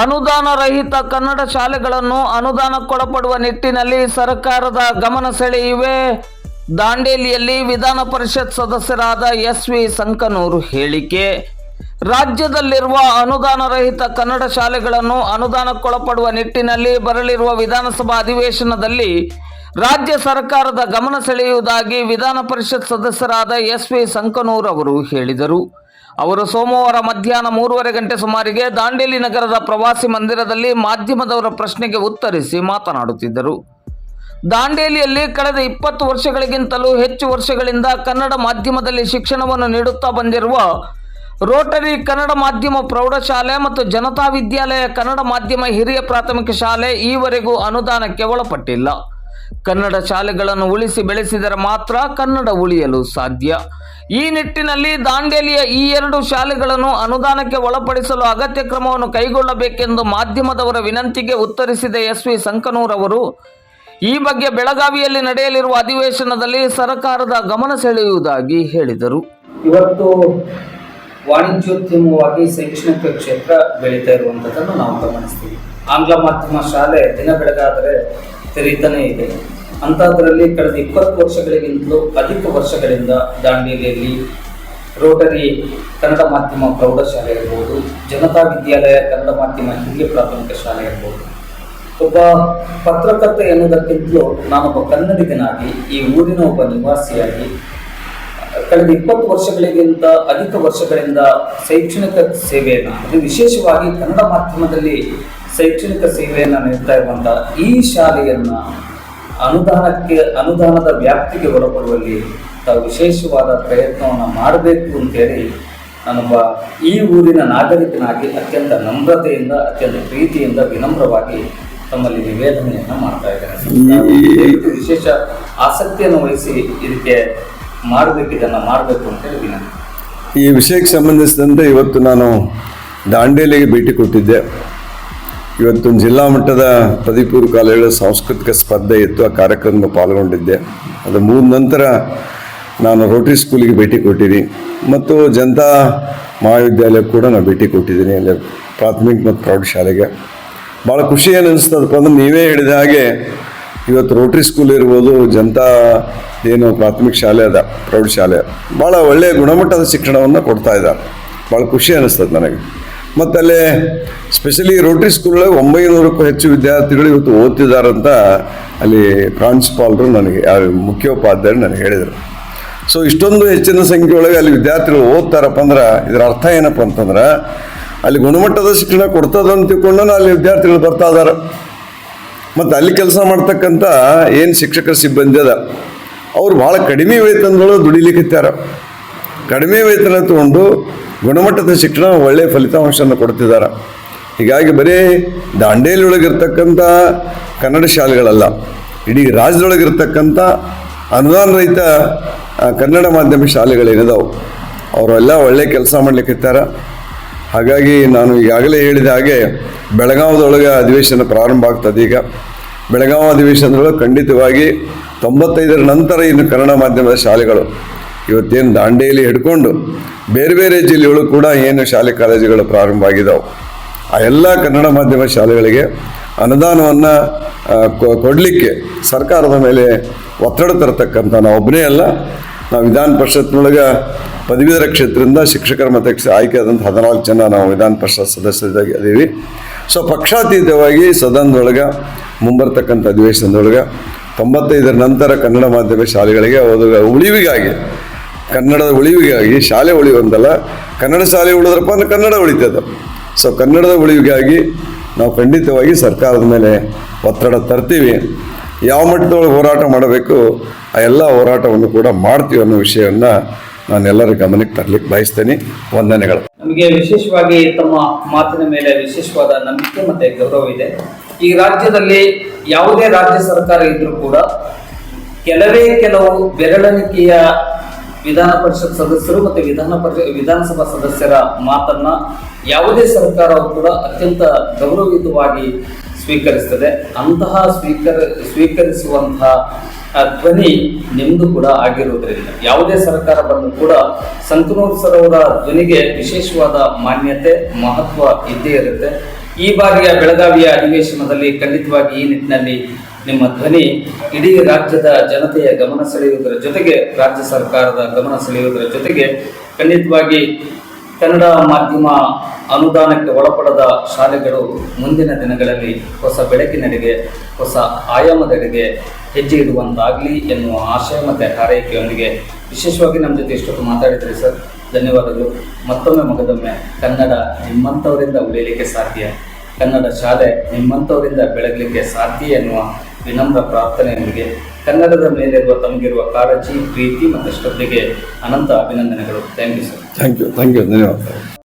ಅನುದಾನ ರಹಿತ ಕನ್ನಡ ಶಾಲೆಗಳನ್ನು ಅನುದಾನಕ್ಕೊಳಪಡುವ ನಿಟ್ಟಿನಲ್ಲಿ ಸರ್ಕಾರದ ಗಮನ ಸೆಳೆಯುವೆ. ದಾಂಡೇಲಿಯಲ್ಲಿ ವಿಧಾನ ಪರಿಷತ್ ಸದಸ್ಯರಾದ ಎಸ್ ವಿ ಸಂಕನೂರು ಹೇಳಿಕೆ, ರಾಜ್ಯದಲ್ಲಿರುವ ಅನುದಾನ ರಹಿತ ಕನ್ನಡ ಶಾಲೆಗಳನ್ನು ಅನುದಾನಕ್ಕೊಳಪಡುವ ನಿಟ್ಟಿನಲ್ಲಿ ಬರಲಿರುವ ವಿಧಾನಸಭಾ ಅಧಿವೇಶನದಲ್ಲಿ ರಾಜ್ಯ ಸರ್ಕಾರದ ಗಮನ ಸೆಳೆಯುವುದಾಗಿ ವಿಧಾನ ಪರಿಷತ್ ಸದಸ್ಯರಾದ ಎಸ್ ವಿ ಸಂಕನೂರ್ ಅವರು ಹೇಳಿದರು. ಅವರು ಸೋಮವಾರ ಮಧ್ಯಾಹ್ನ ಮೂರುವರೆ ಗಂಟೆ ಸುಮಾರಿಗೆ ದಾಂಡೇಲಿ ನಗರದ ಪ್ರವಾಸಿ ಮಂದಿರದಲ್ಲಿ ಮಾಧ್ಯಮದವರ ಪ್ರಶ್ನೆಗೆ ಉತ್ತರಿಸಿ ಮಾತನಾಡುತ್ತಿದ್ದರು. ದಾಂಡೇಲಿಯಲ್ಲಿ ಕಳೆದ ಇಪ್ಪತ್ತು ವರ್ಷಗಳಿಗಿಂತಲೂ ಹೆಚ್ಚು ವರ್ಷಗಳಿಂದ ಕನ್ನಡ ಮಾಧ್ಯಮದಲ್ಲಿ ಶಿಕ್ಷಣವನ್ನು ನೀಡುತ್ತಾ ಬಂದಿರುವ ರೋಟರಿ ಕನ್ನಡ ಮಾಧ್ಯಮ ಪ್ರೌಢಶಾಲೆ ಮತ್ತು ಜನತಾ ವಿದ್ಯಾಲಯ ಕನ್ನಡ ಮಾಧ್ಯಮ ಹಿರಿಯ ಪ್ರಾಥಮಿಕ ಶಾಲೆ ಈವರೆಗೂ ಅನುದಾನಕ್ಕೆ ಒಳಪಟ್ಟಿಲ್ಲ. ಕನ್ನಡ ಶಾಲೆಗಳನ್ನು ಉಳಿಸಿ ಬೆಳೆಸಿದರೆ ಮಾತ್ರ ಕನ್ನಡ ಉಳಿಯಲು ಸಾಧ್ಯ. ಈ ನಿಟ್ಟಿನಲ್ಲಿ ದಾಂಡೇಲಿಯ ಈ ಎರಡು ಶಾಲೆಗಳನ್ನು ಅನುದಾನಕ್ಕೆ ಒಳಪಡಿಸಲು ಅಗತ್ಯ ಕ್ರಮವನ್ನು ಕೈಗೊಳ್ಳಬೇಕೆಂದು ಮಾಧ್ಯಮದವರ ವಿನಂತಿಗೆ ಉತ್ತರಿಸಿದ ಎಸ್ ವಿ ಸಂಕನೂರ್ ಅವರು, ಈ ಬಗ್ಗೆ ಬೆಳಗಾವಿಯಲ್ಲಿ ನಡೆಯಲಿರುವ ಅಧಿವೇಶನದಲ್ಲಿ ಸರ್ಕಾರದ ಗಮನ ಸೆಳೆಯುವುದಾಗಿ ಹೇಳಿದರು. ಇವತ್ತು ವಾಣಿಜ್ಯೋದ್ಯಮವಾಗಿ ಶೈಕ್ಷಣಿಕ ಕ್ಷೇತ್ರ ಬೆಳೀತಾ ನಾವು ಗಮನಿಸ್ತೀವಿ. ಆಂಗ್ಲ ಮಾಧ್ಯಮ ಶಾಲೆ ದಿನ ಬೆಳಗಾದರೆ ತೆರೀತಾನೆ ಇದೆ. ಅಂಥದ್ರಲ್ಲಿ ಕಳೆದ ಇಪ್ಪತ್ತು ವರ್ಷಗಳಿಗಿಂತಲೂ ಅಧಿಕ ವರ್ಷಗಳಿಂದ ದಾಂಡೇಲಿಯಲ್ಲಿ ರೋಟರಿ ಕನ್ನಡ ಮಾಧ್ಯಮ ಪ್ರೌಢಶಾಲೆ ಇರ್ಬೋದು, ಜನತಾ ವಿದ್ಯಾಲಯ ಕನ್ನಡ ಮಾಧ್ಯಮ ಹಿರಿಯ ಪ್ರಾಥಮಿಕ ಶಾಲೆ ಇರ್ಬೋದು. ಒಬ್ಬ ಪತ್ರಕರ್ತ ಎನ್ನುವುದಕ್ಕಿಂತಲೂ ನಾನೊಬ್ಬ ಕನ್ನಡಿಗನಾಗಿ, ಈ ಊರಿನ ಒಬ್ಬ ನಿವಾಸಿಯಾಗಿ, ಕಳೆದ ಇಪ್ಪತ್ತು ವರ್ಷಗಳಿಗಿಂತ ಅಧಿಕ ವರ್ಷಗಳಿಂದ ಶೈಕ್ಷಣಿಕ ಸೇವೆಯನ್ನು ಅಂದರೆ ವಿಶೇಷವಾಗಿ ಕನ್ನಡ ಮಾಧ್ಯಮದಲ್ಲಿ ಶೈಕ್ಷಣಿಕ ಸೇವೆಯನ್ನು ನೀಡ್ತಾ ಇರುವಂಥ ಈ ಶಾಲೆಯನ್ನ ಅನುದಾನಕ್ಕೆ ಅನುದಾನದ ವ್ಯಾಪ್ತಿಗೆ ಒಳಪಡುವಲ್ಲಿ ತಾವು ವಿಶೇಷವಾದ ಪ್ರಯತ್ನವನ್ನು ಮಾಡಬೇಕು ಅಂತೇಳಿ ನಾನೊಬ್ಬ ಈ ಊರಿನ ನಾಗರಿಕನಾಗಿ ಅತ್ಯಂತ ನಮ್ರತೆಯಿಂದ ಅತ್ಯಂತ ಪ್ರೀತಿಯಿಂದ ವಿನಮ್ರವಾಗಿ ತಮ್ಮಲ್ಲಿ ನಿವೇದನೆಯನ್ನು ಮಾಡ್ತಾ ಇದ್ದೇನೆ. ವಿಶೇಷ ಆಸಕ್ತಿಯನ್ನು ವಹಿಸಿ ಇದಕ್ಕೆ ಮಾಡಬೇಕು ಇದನ್ನು ಮಾಡಬೇಕು ಅಂತೇಳಿ ವಿನಂತಿ. ಈ ವಿಷಯಕ್ಕೆ ಸಂಬಂಧಿಸಿದಂತೆ ಇವತ್ತು ನಾನು ದಾಂಡೇಲಿಗೆ ಭೇಟಿ ಕೊಟ್ಟಿದ್ದೆ. ಇವತ್ತು ಜಿಲ್ಲಾ ಮಟ್ಟದ ಪದವಿ ಕಾಲೇಜು ಸಾಂಸ್ಕೃತಿಕ ಸ್ಪರ್ಧೆ ಇತ್ತು ಆ ಕಾರ್ಯಕ್ರಮ ಪಾಲ್ಗೊಂಡಿದ್ದೆ. ಅದು ಮೂರು ನಂತರ ನಾನು ರೋಟರಿ ಸ್ಕೂಲಿಗೆ ಭೇಟಿ ಕೊಟ್ಟಿದ್ದೀನಿ. ಮತ್ತು ಜನತಾ ಮಹಾವಿದ್ಯಾಲಯಕ್ಕೆ ಕೂಡ ನಾನು ಭೇಟಿ ಕೊಟ್ಟಿದ್ದೀನಿ ಅಲ್ಲಿ ಪ್ರಾಥಮಿಕ ಮತ್ತು ಪ್ರೌಢಶಾಲೆಗೆ ಭಾಳ ಖುಷಿ ಏನು ಅನಿಸ್ತದಪ್ಪ ಅಂದ್ರೆ ನೀವೇ ಹೇಳಿದ ಹಾಗೆ ಇವತ್ತು ರೋಟ್ರಿ ಸ್ಕೂಲ್ ಇರ್ಬೋದು, ಜನತಾ ಏನು ಪ್ರಾಥಮಿಕ ಶಾಲೆ ಅದ ಪ್ರೌಢಶಾಲೆ ಭಾಳ ಒಳ್ಳೆಯ ಗುಣಮಟ್ಟದ ಶಿಕ್ಷಣವನ್ನು ಕೊಡ್ತಾ ಇದ್ದಾರೆ. ಭಾಳ ಖುಷಿ ಅನ್ನಿಸ್ತದೆ ನನಗೆ. ಮತ್ತು ಅಲ್ಲಿ ಸ್ಪೆಷಲಿ ರೋಟರಿ ಸ್ಕೂಲಲ್ಲಿ ಒಂಬೈನೂರಕ್ಕೂ ಹೆಚ್ಚು ವಿದ್ಯಾರ್ಥಿಗಳು ಇವತ್ತು ಓದ್ತಿದ್ದಾರಂತ ಅಲ್ಲಿ ಪ್ರಾಂಶುಪಾಲರು ನನಗೆ ಯಾರು ಮುಖ್ಯೋಪಾಧ್ಯಾಯರು ನನಗೆ ಹೇಳಿದರು. ಸೊ ಇಷ್ಟೊಂದು ಹೆಚ್ಚಿನ ಸಂಖ್ಯೆ ಒಳಗೆ ಅಲ್ಲಿ ವಿದ್ಯಾರ್ಥಿಗಳು ಓದ್ತಾರಪ್ಪ ಅಂದ್ರೆ ಇದರ ಅರ್ಥ ಏನಪ್ಪ ಅಂತಂದ್ರೆ ಅಲ್ಲಿ ಗುಣಮಟ್ಟದ ಶಿಕ್ಷಣ ಕೊಡ್ತದಂತ ತಿಳ್ಕೊಂಡು ಅಲ್ಲಿ ವಿದ್ಯಾರ್ಥಿಗಳು ಬರ್ತಾ ಇದಾರೆ. ಮತ್ತು ಅಲ್ಲಿ ಕೆಲಸ ಮಾಡ್ತಕ್ಕಂಥ ಏನು ಶಿಕ್ಷಕರ ಸಿಬ್ಬಂದಿ ಅದ, ಅವ್ರು ಭಾಳ ಕಡಿಮೆ ವೇತನದೊಳಗೆ ದುಡಿಲಿಕ್ಕೆ ಕಡಿಮೆ ವೇತನ ತಗೊಂಡು ಗುಣಮಟ್ಟದ ಶಿಕ್ಷಣ ಒಳ್ಳೆಯ ಫಲಿತಾಂಶವನ್ನು ಕೊಡ್ತಿದ್ದಾರೆ. ಹೀಗಾಗಿ ಬರೀ ದಾಂಡೇಲಿಯೊಳಗಿರ್ತಕ್ಕಂಥ ಕನ್ನಡ ಶಾಲೆಗಳಲ್ಲ, ಇಡೀ ರಾಜ್ಯದೊಳಗಿರ್ತಕ್ಕಂಥ ಅನುದಾನ ರಹಿತ ಕನ್ನಡ ಮಾಧ್ಯಮ ಶಾಲೆಗಳೇನಿದಾವೆ. ಅವರೆಲ್ಲ ಒಳ್ಳೆಯ ಕೆಲಸ ಮಾಡ್ಲಿಕ್ಕಿತ್ತಾರ ಹಾಗಾಗಿ ನಾನು ಈಗಾಗಲೇ ಹೇಳಿದ ಹಾಗೆ ಬೆಳಗಾವದೊಳಗೆ ಅಧಿವೇಶನ ಪ್ರಾರಂಭ ಆಗ್ತದೆ ಈಗ. ಬೆಳಗಾವಿ ಅಧಿವೇಶನದೊಳಗೆ ಖಂಡಿತವಾಗಿ ತೊಂಬತ್ತೈದರ ನಂತರ ಇನ್ನು ಕನ್ನಡ ಮಾಧ್ಯಮದ ಶಾಲೆಗಳು. ಇವತ್ತೇನು ದಾಂಡೇಲಿ ಹಿಡ್ಕೊಂಡು ಬೇರೆ ಬೇರೆ ಜಿಲ್ಲೆಗಳು ಕೂಡ ಏನು ಶಾಲೆ ಕಾಲೇಜುಗಳು ಪ್ರಾರಂಭ ಆಗಿದ್ದಾವೆ ಆ ಎಲ್ಲ ಕನ್ನಡ ಮಾಧ್ಯಮ ಶಾಲೆಗಳಿಗೆ ಅನುದಾನವನ್ನು ಕೊಡಲಿಕ್ಕೆ ಸರ್ಕಾರದ ಮೇಲೆ ಒತ್ತಡ ತರತಕ್ಕಂಥ ನಾವು ಒಬ್ಬನೇ ಅಲ್ಲ. ನಾವು ವಿಧಾನ ಪರಿಷತ್ನೊಳಗೆ ಪದವೀಧರ ಕ್ಷೇತ್ರದಿಂದ ಶಿಕ್ಷಕರ ಮತಕ್ಕೆ ಆದಂಥ ಹದಿನಾಲ್ಕು ಜನ ನಾವು ವಿಧಾನ ಪರಿಷತ್ ಸದಸ್ಯರಾಗಿ ಅದೀವಿ. ಸೊ, ಪಕ್ಷಾತೀತವಾಗಿ ಸದನದೊಳಗೆ ಮುಂಬರ್ತಕ್ಕಂಥ ಅಧಿವೇಶನದೊಳಗೆ, ತೊಂಬತ್ತೈದರ ನಂತರ ಕನ್ನಡ ಮಾಧ್ಯಮ ಶಾಲೆಗಳಿಗೆ ಉಳಿವಿಗಾಗಿ ಕನ್ನಡದ ಉಳಿವಿಗಾಗಿ ಶಾಲೆ ಉಳಿಯುವಂತಲ್ಲ, ಕನ್ನಡ ಶಾಲೆ ಉಳಿದ್ರಪ್ಪ ಅಂದ್ರೆ ಕನ್ನಡ ಉಳಿತದ. ಸೊ ಕನ್ನಡದ ಉಳಿವಿಗಾಗಿ ನಾವು ಖಂಡಿತವಾಗಿ ಸರ್ಕಾರದ ಮೇಲೆ ಒತ್ತಡ ತರ್ತೀವಿ. ಯಾವ ಮಟ್ಟದೊಳಗೆ ಹೋರಾಟ ಮಾಡಬೇಕು, ಆ ಎಲ್ಲ ಹೋರಾಟವನ್ನು ಕೂಡ ಮಾಡ್ತೀವಿ ಅನ್ನೋ ವಿಷಯವನ್ನು ನಾನೆಲ್ಲರ ಗಮನಕ್ಕೆ ತರಲಿಕ್ಕೆ ಬಯಸ್ತೇನೆ. ವಂದನೆಗಳು. ನಮಗೆ ವಿಶೇಷವಾಗಿ ತಮ್ಮ ಮಾತಿನ ಮೇಲೆ ವಿಶೇಷವಾದ ನಂಬಿಕೆ ಮತ್ತು ಗೌರವ ಇದೆ. ಈ ರಾಜ್ಯದಲ್ಲಿ ಯಾವುದೇ ರಾಜ್ಯ ಸರ್ಕಾರ ಇದ್ರೂ ಕೂಡ ಕೆಲವೇ ಕೆಲವು ಬೆರಳೆಣಿಕೆಯ ವಿಧಾನ ಪರಿಷತ್ ಸದಸ್ಯರು ಮತ್ತು ವಿಧಾನ ಪರಿಷತ್ ವಿಧಾನಸಭಾ ಸದಸ್ಯರ ಮಾತನ್ನ ಯಾವುದೇ ಸರ್ಕಾರವು ಕೂಡ ಅತ್ಯಂತ ಗೌರವಯುತವಾಗಿ ಸ್ವೀಕರಿಸ್ತದೆ. ಅಂತಹ ಸ್ವೀಕರ ಸ್ವೀಕರಿಸುವಂತಹ ಧ್ವನಿ ನಿಮ್ಮದು ಕೂಡ ಆಗಿರುವುದರಿಂದ ಯಾವುದೇ ಸರ್ಕಾರ ಬಂದು ಕೂಡ ಸಂಕನೂರ್ ಸರ್ ಧ್ವನಿಗೆ ವಿಶೇಷವಾದ ಮಾನ್ಯತೆ, ಮಹತ್ವ ಇದ್ದೇ ಇರುತ್ತೆ. ಈ ಬಾರಿಯ ಬೆಳಗಾವಿಯ ಅಧಿವೇಶನದಲ್ಲಿ ಖಂಡಿತವಾಗಿ ಈ ನಿಟ್ಟಿನಲ್ಲಿ ನಿಮ್ಮ ಧ್ವನಿ ಇಡೀ ರಾಜ್ಯದ ಜನತೆಯ ಗಮನ ಸೆಳೆಯುವುದರ ಜೊತೆಗೆ, ರಾಜ್ಯ ಸರ್ಕಾರದ ಗಮನ ಸೆಳೆಯುವುದರ ಜೊತೆಗೆ ಖಂಡಿತವಾಗಿ ಕನ್ನಡ ಮಾಧ್ಯಮ ಅನುದಾನಕ್ಕೆ ಒಳಪಡದ ಶಾಲೆಗಳು ಮುಂದಿನ ದಿನಗಳಲ್ಲಿ ಹೊಸ ಬೆಳಕಿನಡೆಗೆ, ಹೊಸ ಆಯಾಮದೆಡೆಗೆ ಹೆಜ್ಜೆ ಇಡುವಂತಾಗಲಿ ಎನ್ನುವ ಆಶಯ ಮತ್ತು ಹಾರೈಕೆಯೊಂದಿಗೆ ವಿಶೇಷವಾಗಿ ನಮ್ಮ ಜೊತೆ ಇಷ್ಟೊತ್ತು ಮಾತಾಡಿದ್ರಿ ಸರ್. ಧನ್ಯವಾದಗಳು. ಮತ್ತೊಮ್ಮೆ ಮಗದೊಮ್ಮೆ, ಕನ್ನಡ ನಿಮ್ಮಂಥವರಿಂದ ಉಳಿಯಲಿಕ್ಕೆ ಸಾಧ್ಯ. ಕನ್ನಡ ಶಾಲೆ ನಿಮ್ಮಂಥವರಿಂದ ಬೆಳಗಲಿಕ್ಕೆ ಸಾಧ್ಯ ಎನ್ನುವ ವಿನಮ್ರ ಪ್ರಾರ್ಥನೆಯೊಂದಿಗೆ ಕನ್ನಡದ ಮೇಲಿರುವ ತಮಗಿರುವ ಕಾಳಜಿ, ಪ್ರೀತಿ ಮತ್ತು ಶ್ರದ್ಧೆಗೆ ಅನಂತ ಅಭಿನಂದನೆಗಳು. Thank you sir. Thank you thank you ಧನ್ಯವಾದ